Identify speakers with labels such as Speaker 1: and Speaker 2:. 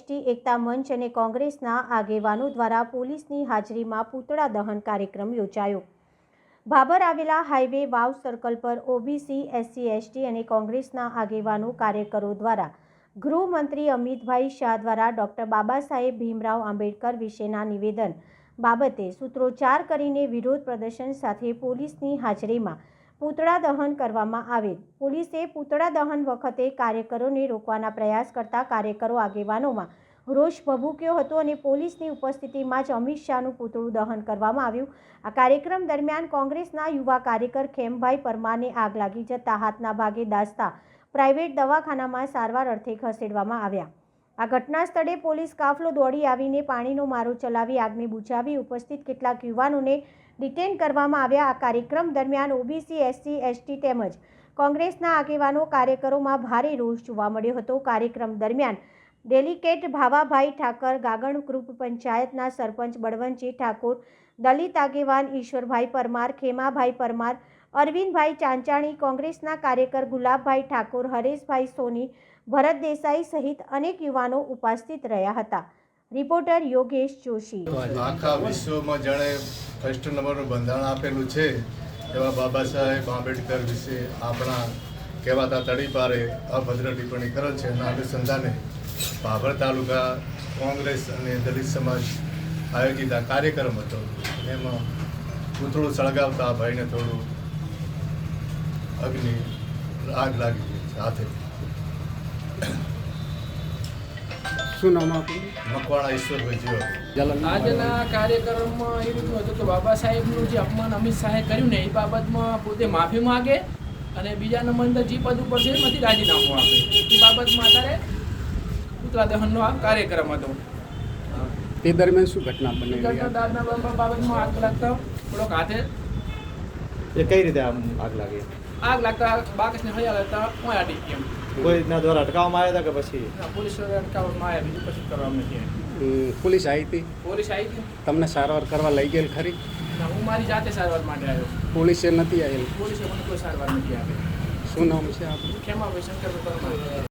Speaker 1: ST, એકતા મંચ અને કોંગ્રેસના આગેવાનો દ્વારા પોલીસની હાજરીમાં પૂતળા દહન કાર્યક્રમ યોજાયો. ભાબર આવેલા હાઈવે વાવ સર્કલ પર ઓબીસી, એસસી, એસટી અને કોંગ્રેસના આગેવાનો કાર્યકરો દ્વારા ગૃહમંત્રી અમિતભાઈ શાહ દ્વારા ડોક્ટર બાબા સાહેબ ભીમરાવ આંબેડકર વિશેના નિવેદન બાબતે સૂત્રોચ્ચાર કરીને વિરોધ પ્રદર્શન સાથે પોલીસની હાજરીમાં પૂતળા દહન કરવામાં આવેલ પોલીસે પૂતળા દહન વખતે કાર્યકરોને રોકવાના પ્રયાસ કરતા કાર્યકરો આગેવાનોમાં રોષ ભભૂક્યો હતો અને પોલીસની ઉપસ્થિતિમાં જ અમિત શાહનું પૂતળું દહન કરવામાં આવ્યું. આ કાર્યક્રમ દરમિયાન કોંગ્રેસના યુવા કાર્યકર ખેમભાઈ પરમારને આગ લાગી જતા હાથના ભાગે દાસતા પ્રાઇવેટ દવાખાનામાં સારવાર અર્થે ખસેડવામાં આવ્યા. આ ઘટના સ્થળે પોલીસ કાફલો દોડી આવીને પાણીનો મારો ચલાવી આગને બુઝાવી ઉપસ્થિત કેટલાક યુવાનોને ડિટેન કરવામાં આવ્યા આ કાર્યક્રમ દરમિયાન ઓબીસી, એસસી, એસટી તેમજ કોંગ્રેસના આગેવાનો કાર્યકરોમાં ભારે રોષ જોવા મળ્યો હતો. કાર્યક્રમ દરમિયાન ડેલિકેટ ભાવાભાઈ ઠાકર, ગાગણ ગ્રુપ પંચાયતના સરપંચ બળવંતજી ઠાકોર, દલિત આગેવાન ઈશ્વરભાઈ પરમાર, ખેમાભાઈ પરમાર, અરવિંદભાઈ ચાંચાણી, કોંગ્રેસના કાર્યકર ગુલાબભાઈ ઠાકોર, હરેશભાઈ સોની, ભરત દેસાઈ સહિત અનેક યુવાનો ઉપસ્થિત રહ્યા હતા. રિપોર્ટર યોગેશ જોશી.
Speaker 2: આખા વિશ્વમાં જાણે ફર્સ્ટ નંબરનું બંધારણ આપેલું છે. એવા બાબા સાહેબ આંબેડકર વિશે આપણા કહેવાતા તડીપારે અભદ્ર ટિપ્પણી કરે છે. એના અનુસંધાને ભાભર તાલુકા કોંગ્રેસ અને દલિત સમાજ આયોજિત આ કાર્યક્રમ હતો. એમાં પૂતળું સળગાવતા આ ભાઈને થોડું અગ્નિ આગ લાગી ગઈ હાથે.
Speaker 3: શું નામ આપણું
Speaker 2: મકવાણા ઈશ્વરભાઈ જીવો
Speaker 3: જલન
Speaker 4: આજના કાર્યક્રમમાં એ રીતનું હતું કે બાબા સાહેબનું જે અપમાન અમિત શાહે કર્યું ને એ બાબતમાં પોતે માફી માગે અને બીજા નંબર અંદર જે પદ ઉપર છે એમાંથી રાજીનામું આપે. એ બાબતમાં અત્યારે પુતળા દહનનો આ કાર્યક્રમ હતો.
Speaker 3: તે દરમિયાન શું ઘટના બની
Speaker 4: ઘટના દાદના બાબા બાબતમાં આગ લાગતા થોડોક હાથે.
Speaker 5: એ કઈ રીતે આમ આગ લાગી?
Speaker 4: આગ લાગતા બાકસને હૈયા લાગતા હું આડી કેમ
Speaker 5: કોઈ રીતના દ્વારા અટકાવવામાં આવ્યા હતા કે પછી?
Speaker 4: પોલીસ અટકાવવામાં આવ્યા બીજું કશું કરવામાં નથી આવ્યું.
Speaker 3: પોલીસ આવી હતી?
Speaker 4: પોલીસ આવી હતી?
Speaker 3: તમને સારવાર કરવા લઈ ગયેલ ખરી?
Speaker 4: હું મારી જાતે સારવાર માટે આવ્યો
Speaker 3: પોલીસે નથી આવેલ?
Speaker 4: પોલીસે મને કોઈ સારવાર નથી આપી.
Speaker 3: શું નામ છે આપણું
Speaker 4: ખેમાભાઈ શંકર પરમાર.